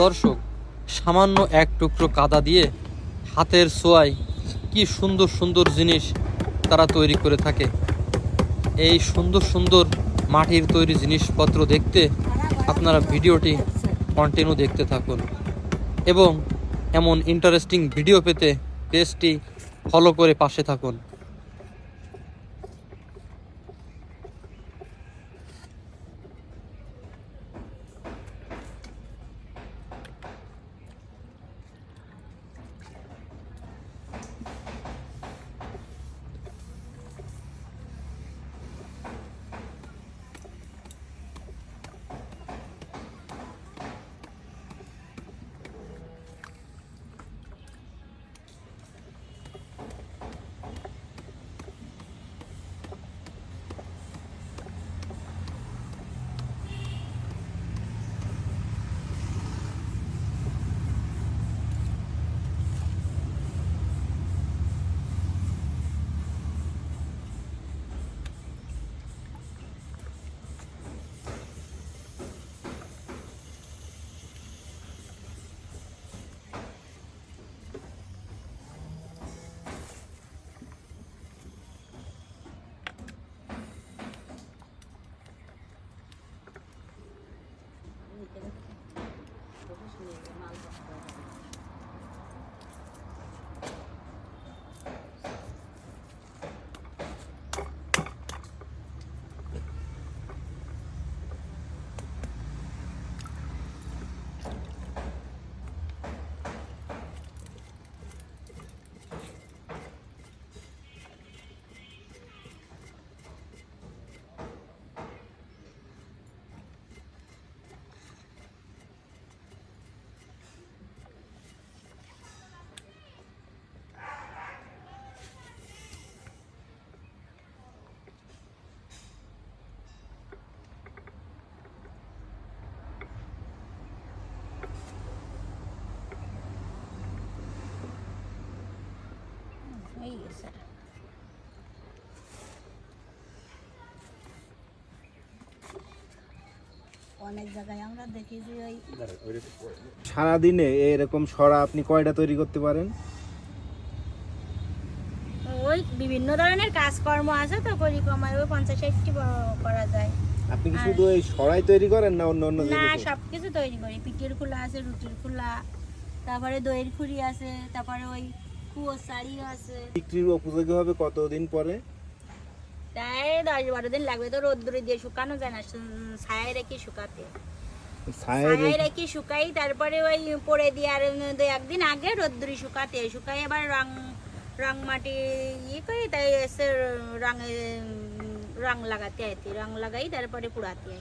দর্শক? সামান্য এক টুকরো কাদা দিয়ে হাতের ছোঁয়ায় কি সুন্দর সুন্দর জিনিস তারা তৈরি করে থাকে। এই সুন্দর সুন্দর মাটির তৈরি জিনিসপত্র দেখতে আপনারা ভিডিওটি কন্টিনিউ দেখতে থাকুন। এবং এমন ইন্টারেস্টিং ভিডিও পেতে পেজটি ফলো করে পাশে থাকুন। অনেক জায়গায় আমরা দেখি যে ওই সারাদিনে এরকম সরা আপনি কয়টা তৈরি করতে পারেন? ওই বিভিন্ন ধরনের কাজকর্ম আছে তো করি কমায় ওই পঞ্চাশ ষাটটি করা যায়। আপনি কি শুধু এই সরাই তৈরি করেন না অন্য অন্য না জিনিস সব কিছু তৈরি করি। পিঠের খোলা আছে রুটির খোলা তারপরে দইয়ের খুঁড়ি আছে তারপরে ওই কুয়ো শাড়ি আছে। বিক্রির উপযোগী হবে কতদিন পরে? তাই দশ বারো দিন লাগবে তো রোদ্দুরে দিয়ে শুকানো যায় না। সু- রেখে শুকাতে। ছায়ের রেখে শুকাই তারপরে ওই পরে দিয়ে আর দু একদিন আগে রোদ্দুরে শুকাতে। শুকাই আবার রং রং মাটি ইয়ে করে তাই এসে রঙে রং লাগাতে হয় রং লাগাই তারপরে পুড়াতে